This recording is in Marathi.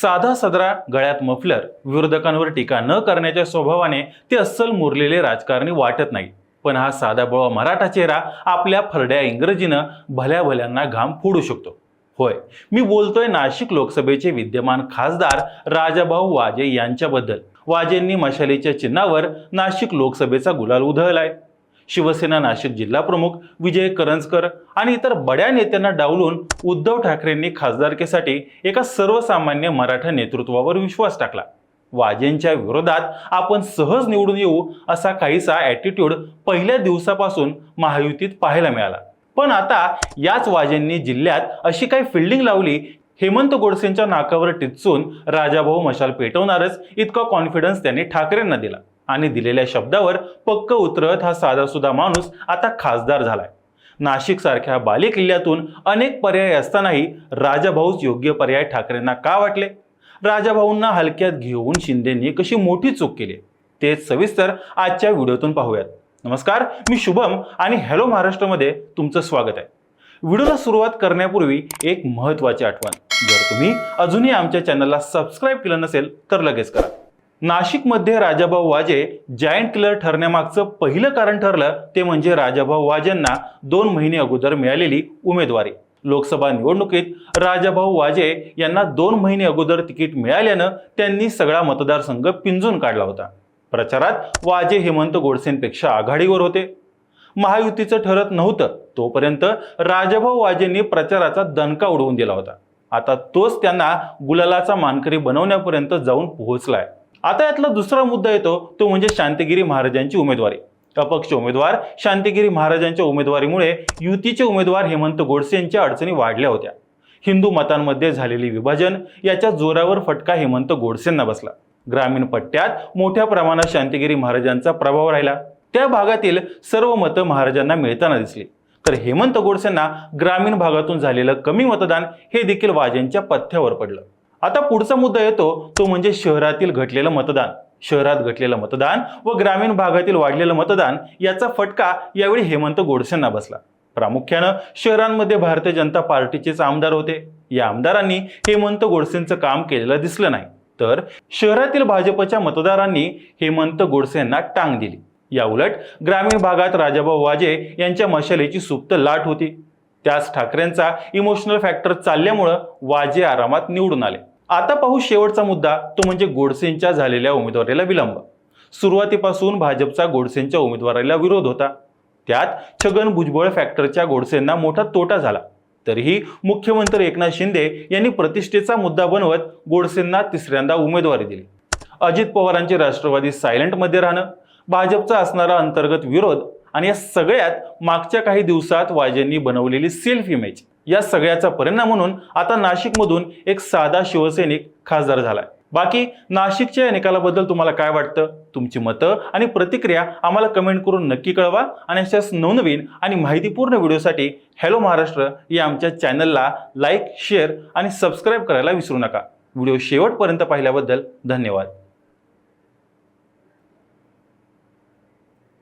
साधा सदरा गळ्यात मफलर विरोधकांवर टीका न करण्याच्या स्वभावाने ते अस्सल मुरलेले राजकारणी वाटत नाही पण हा साधा बोळा मराठा चेहरा आपल्या फरड्या इंग्रजीनं भल्या भल्यांना घाम फोडू शकतो. होय मी बोलतोय नाशिक लोकसभेचे विद्यमान खासदार राजाभाऊ वाजे यांच्याबद्दल. वाजेंनी मशालीच्या चिन्हावर नाशिक लोकसभेचा गुलाल उधळलाय. शिवसेना नाशिक जिल्हाप्रमुख विजय करंजकर आणि इतर बड्या नेत्यांना डावलून उद्धव ठाकरेंनी खासदारकीसाठी एका सर्वसामान्य मराठा नेतृत्वावर विश्वास टाकला. वाजेंच्या विरोधात आपण सहज निवडून येऊ असा काहीसा ॲटिट्यूड पहिल्या दिवसापासून महायुतीत पाहायला मिळाला. पण आता याच वाजेंनी जिल्ह्यात अशी काही फिल्डिंग लावली हेमंत गोडसेंच्या नाकावर टिचून राजाभाऊ मशाल पेटवणारच इतका कॉन्फिडन्स त्यांनी ठाकरेंना दिला. आणि दिलेल्या शब्दावर पक्क उतरत हा साधासुद्धा माणूस आता खासदार झालाय. नाशिकसारख्या बालेकिल्ल्यातून अनेक पर्याय असतानाही राजाभाऊच योग्य पर्याय ठाकरेंना का वाटले? राजाभाऊंना हलक्यात घेऊन शिंदेंनी कशी मोठी चूक केली? तेच सविस्तर आजच्या व्हिडिओतून पाहूयात. नमस्कार मी शुभम आणि हॅलो महाराष्ट्रामध्ये तुमचं स्वागत आहे. व्हिडिओला सुरुवात करण्यापूर्वी एक महत्त्वाची आठवण. जर तुम्ही अजूनही आमच्या चॅनलला सबस्क्राईब केलं नसेल तर लगेच करा. नाशिकमध्ये राजाभाऊ वाजे जायंट किलर ठरण्यामागचं पहिलं कारण ठरलं ते म्हणजे राजाभाऊ वाजेंना दोन महिने अगोदर मिळालेली उमेदवारी. लोकसभा निवडणुकीत राजाभाऊ वाजे यांना दोन महिने अगोदर तिकीट मिळाल्यानं त्यांनी सगळा मतदारसंघ पिंजून काढला होता. प्रचारात वाजे हेमंत गोडसेंपेक्षा आघाडीवर होते. महायुतीचं ठरत नव्हतं तोपर्यंत राजाभाऊ वाजेंनी प्रचाराचा दणका उडवून दिला होता. आता तोच त्यांना गुलालाचा मानकरी बनवण्यापर्यंत जाऊन पोहोचलाय. आता यातला दुसरा मुद्दा येतो तो म्हणजे शांतिगिरी महाराजांची उमेदवारी. अपक्ष उमेदवार शांतिगिरी महाराजांच्या उमेदवारीमुळे युतीचे उमेदवार हेमंत गोडसे यांच्या अडचणी वाढल्या होत्या. हिंदू मतांमध्ये झालेली विभाजन याच्या जोरावर फटका हेमंत गोडसेंना बसला. ग्रामीण पट्ट्यात मोठ्या प्रमाणात शांतिगिरी महाराजांचा प्रभाव राहिला. त्या भागातील सर्व मतं महाराजांना मिळताना दिसली. तर हेमंत गोडसेंना ग्रामीण भागातून झालेलं कमी मतदान हे देखील वाजेंच्या पथ्यावर पडलं. आता पुढचा मुद्दा येतो तो म्हणजे शहरातील घटलेलं मतदान. शहरात घटलेलं मतदान व ग्रामीण भागातील वाढलेलं मतदान याचा फटका यावेळी हेमंत गोडसेंना बसला. प्रामुख्यानं शहरांमध्ये भारतीय जनता पार्टीचेच आमदार होते. या आमदारांनी हेमंत गोडसेंचं काम केलेलं दिसलं नाही. तर शहरातील भाजपच्या मतदारांनी हेमंत गोडसेंना टांग दिली. या उलट ग्रामीण भागात राजाभाऊ वाजे यांच्या मशालीची सुप्त लाट होती. त्याच ठाकरेंचा इमोशनल फॅक्टर चालल्यामुळं वाजे आरामात निवडून आले. आता पाहू शेवटचा मुद्दा तो म्हणजे गोडसेंच्या झालेल्या उमेदवारीला विलंब. सुरुवातीपासून भाजपचा गोडसेंच्या उमेदवाराला विरोध होता. त्यात छगन भुजबळ फॅक्टरच्या गोडसेंना मोठा तोटा झाला. तरीही मुख्यमंत्री एकनाथ शिंदे यांनी प्रतिष्ठेचा मुद्दा बनवत गोडसेंना तिसऱ्यांदा उमेदवारी दिली. अजित पवारांचे राष्ट्रवादी सायलेंटमध्ये राहणं भाजपचा असणारा अंतर्गत विरोध आणि या सगळ्यात मागच्या काही दिवसात वाजेंनी बनवलेली सेल्फ इमेज या सगळ्याचा परिणाम म्हणून आता नाशिकमधून एक साधा शिवसैनिक खासदार झालाय. बाकी नाशिकच्या या निकालाबद्दल तुम्हाला काय वाटतं? तुमची मतं आणि प्रतिक्रिया आम्हाला कमेंट करून नक्की कळवा आणि अशाच नवनवीन आणि माहितीपूर्ण व्हिडिओसाठी हॅलो महाराष्ट्र या आमच्या चॅनलला लाईक शेअर आणि सबस्क्राईब करायला विसरू नका. व्हिडिओ शेवटपर्यंत पाहिल्याबद्दल धन्यवाद.